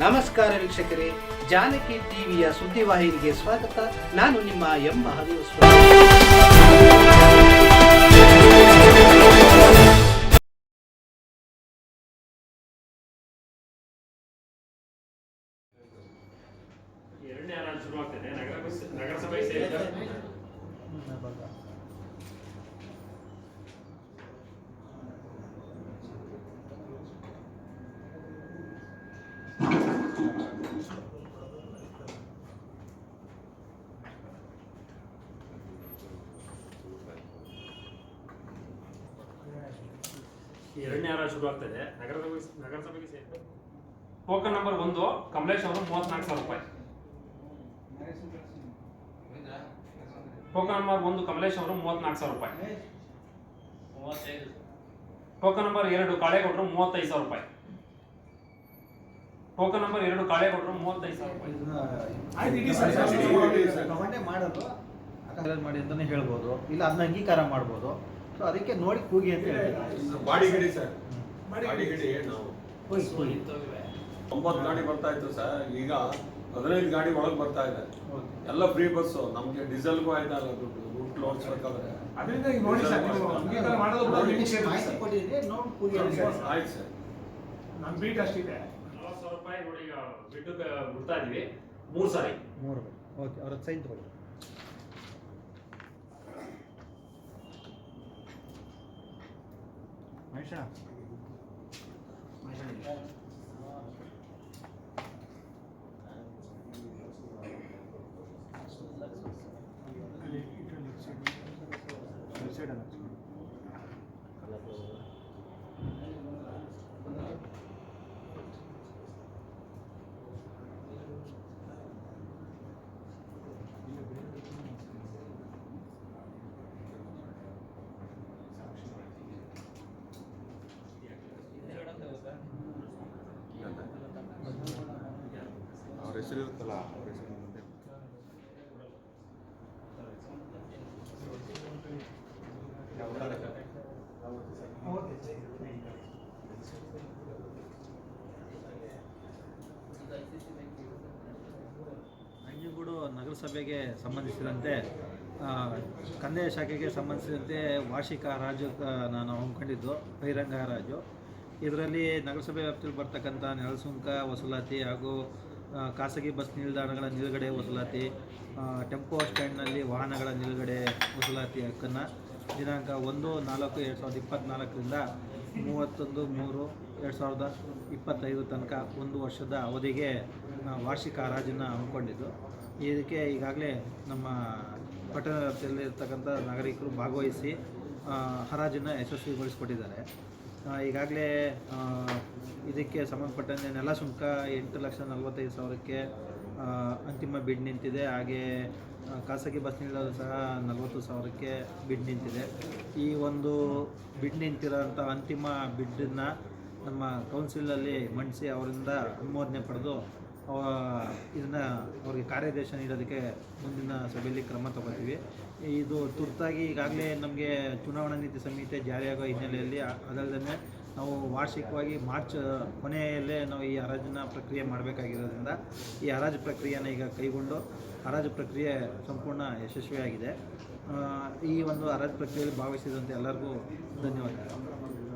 ನಮಸ್ಕಾರ ವೀಕ್ಷಕರೇ, ಜಾನಕಿ ಟಿವಿಯ ಸುದ್ದಿವಾಹಿನಿಗೆ ಸ್ವಾಗತ. ನಾನು ನಿಮ್ಮ ಎಂ ಮಹಾದೇವ ಎರಡನೇ ಶುರುವಾಗ್ತದೆ. ನಗರ ನಗರಸಭೆ ಸೇರಿದ ಎರಡನೇ ಶುರು ಶುರುವಾಗ್ತದೆ ನಗರಸಭೆ ನಗರಸಭೆಗೆ ಸೇರಿದೆ ಟೋಕನ್ ನಂಬರ್ ಒಂದು ಕಮಲೇಶ್ ಅವರು ಮೂವತ್ನಾಲ್ಕು ಸಾವಿರ ರೂಪಾಯಿ ಟೋಕನ್ ನಂಬರ್ ಒಂದು ಕಮಲೇಶ್ ಅವರು ಮೂವತ್ನಾಲ್ಕು ಸಾವಿರ ರೂಪಾಯಿ ಟೋಕನ್ ನಂಬರ್ ಎರಡು ಕಾಳೇಗೌಡರು ಮೂವತ್ತೈದು ಸಾವಿರ ರೂಪಾಯಿ ಟೋಕನ್ ನಂಬರ್ ಎರಡು ಕಾಳೇಗೌಡರು ಮೂವತ್ತೈದು ಸಾವಿರ ರೂಪಾಯಿ ಮಾಡಿ ಅಂತಾನೆ ಹೇಳ್ಬೋದು ಇಲ್ಲ ಅದನ್ನ ಅಂಗೀಕಾರ ಮಾಡ್ಬೋದು ಸೊ ಅದಕ್ಕೆ ನೋಡಿ ಕೂಗಿ ಅಂತ ಬಾಡಿ ಗಿಡಿ ಸರ್. ಬಾಡಿ ನಾವು. ಒಂಬತ್ತು ಗಾಡಿ ಬರ್ತಾ ಇತ್ತು ಸರ್. ಈಗ ಹದಿನೈದು ಗಾಡಿ ಒಳಗೆ ಬರ್ತಾ ಇದೆ. ಎಲ್ಲ ಫ್ರೀ ಬಸ್ಸು ನಮ್ಗೆ ಡೀಸೆಲ್ಗೂ ಆಯ್ತಲ್ಲ ದುಡ್ಡು. ದುಡ್ಡು ಲೋಡ್ಸ್ಬೇಕಾದ್ರೆ ಅದರಿಂದ ಈಗ ನೋಡಿ ಸರ್ ನೀವು ಅಂಗೀಕಾರ ಮಾಡೋದು ಮಾಹಿತಿ. ಕೊಟ್ಟಿದ್ರೆ ನೋಡಿ ಕೂಗಿ ಆಯ್ತು ಸರ್. ನಮ್ಮ ಬೀಟ್ ಅಷ್ಟಿದೆ. ನಲವತ್ತು ಸಾವಿರ ರೂಪಾಯಿ ನೋಡಿ ಬಿಟ್ಟು ಬಿಡ್ತಾ ಇದೀವಿ. ಮೂರು ಸಾರಿ. ಮೂರು ಓಕೆ ಅವ್ರ ಸೈನ್ ತಗೊಳ್ಳಿ. మనిషి మనిషి ఇటు లెఫ్ట్ సైడ్ లెఫ్ట్ సైడ్ అనొచ్చు ಅವ್ರ ಹೆಸರು ಇರುತ್ತಲ್ಲ, ಅವ್ರ ಹೆಸರು ಕೂಡ ನಗರಸಭೆಗೆ ಸಂಬಂಧಿಸಿದಂತೆ ಕಂದಾಯ ಶಾಖೆಗೆ ಸಂಬಂಧಿಸಿದಂತೆ ವಾರ್ಷಿಕ ಹರಾಜು ನಾನು ಹಮ್ಮಿಕೊಂಡಿದ್ದು, ಬಹಿರಂಗ ಹರಾಜು ಇದರಲ್ಲಿ ನಗರಸಭೆ ವ್ಯಾಪ್ತಿಯಲ್ಲಿ ಬರ್ತಕ್ಕಂಥ ನೆಲಸುಂಕ ವಸೂಲಾತಿ ಹಾಗೂ ಖಾಸಗಿ ಬಸ್ ನಿಲ್ದಾಣಗಳ ನಿಲುಗಡೆ ವಸೂಲಾತಿ ಟೆಂಪೋ ಸ್ಟ್ಯಾಂಡ್ನಲ್ಲಿ ವಾಹನಗಳ ನಿಲುಗಡೆ ವಸೂಲಾತಿ ಹಕ್ಕನ್ನು ದಿನಾಂಕ ಒಂದು ನಾಲ್ಕು ಎರಡು ಸಾವಿರದ ಇಪ್ಪತ್ತ್ನಾಲ್ಕರಿಂದ ಮೂವತ್ತೊಂದು ಮೂರು ಎರಡು ಸಾವಿರದ ಇಪ್ಪತ್ತೈದು ತನಕ ಒಂದು ವರ್ಷದ ಅವಧಿಗೆ ವಾರ್ಷಿಕ ಹರಾಜನ್ನು ಹಮ್ಮಿಕೊಂಡಿದ್ದು. ಇದಕ್ಕೆ ಈಗಾಗಲೇ ನಮ್ಮ ಪಟ್ಟಣ ವ್ಯಾಪ್ತಿಯಲ್ಲಿರ್ತಕ್ಕಂಥ ನಾಗರಿಕರು ಭಾಗವಹಿಸಿ ಹರಾಜನ್ನು ಯಶಸ್ವಿಗೊಳಿಸಿಕೊಟ್ಟಿದ್ದಾರೆ. ಈಗಾಗಲೇ ಇದಕ್ಕೆ ಸಂಬಂಧಪಟ್ಟಂತೆ ನೆಲ ಸುಂಕ ಎಂಟು ಲಕ್ಷ ನಲವತ್ತೈದು ಸಾವಿರಕ್ಕೆ ಅಂತಿಮ ಬಿಡ್ ನಿಂತಿದೆ. ಹಾಗೆ ಖಾಸಗಿ ಬಸ್ ನಿಲ್ದಾಣ ಸಹ ನಲವತ್ತು ಸಾವಿರಕ್ಕೆ ಬಿಡ್ ನಿಂತಿದೆ. ಈ ಒಂದು ಬಿಡ್ ನಿಂತಿರೋಂಥ ಅಂತಿಮ ಬಿಡ್ಡನ್ನು ನಮ್ಮ ಕೌನ್ಸಿಲಲ್ಲಿ ಮಂಡಿಸಿ ಅವರಿಂದ ಅನುಮೋದನೆ ಪಡೆದು ಇದನ್ನು ಅವ್ರಿಗೆ ಕಾರ್ಯಾದೇಶ ನೀಡೋದಕ್ಕೆ ಮುಂದಿನ ಸಭೆಯಲ್ಲಿ ಕ್ರಮ ತಗೋತೀವಿ. ಇದು ತುರ್ತಾಗಿ ಈಗಾಗಲೇ ನಮಗೆ ಚುನಾವಣಾ ನೀತಿ ಸಂಹಿತೆ ಜಾರಿಯಾಗೋ ಹಿನ್ನೆಲೆಯಲ್ಲಿ ಅದಲ್ಲದೆ ನಾವು ವಾರ್ಷಿಕವಾಗಿ ಮಾರ್ಚ್, ಕೊನೆಯಲ್ಲೇ ನಾವು ಈ ಹರಾಜಿನ ಪ್ರಕ್ರಿಯೆ ಮಾಡಬೇಕಾಗಿರೋದ್ರಿಂದ ಈ ಹರಾಜು ಪ್ರಕ್ರಿಯೆನ ಈಗ ಕೈಗೊಂಡು ಹರಾಜು ಪ್ರಕ್ರಿಯೆ ಸಂಪೂರ್ಣ ಯಶಸ್ವಿಯಾಗಿದೆ. ಈ ಒಂದು ಹರಾಜು ಪ್ರಕ್ರಿಯೆಯಲ್ಲಿ ಭಾಗವಹಿಸಿದಂತೆ ಎಲ್ಲರಿಗೂ ಧನ್ಯವಾದಗಳು.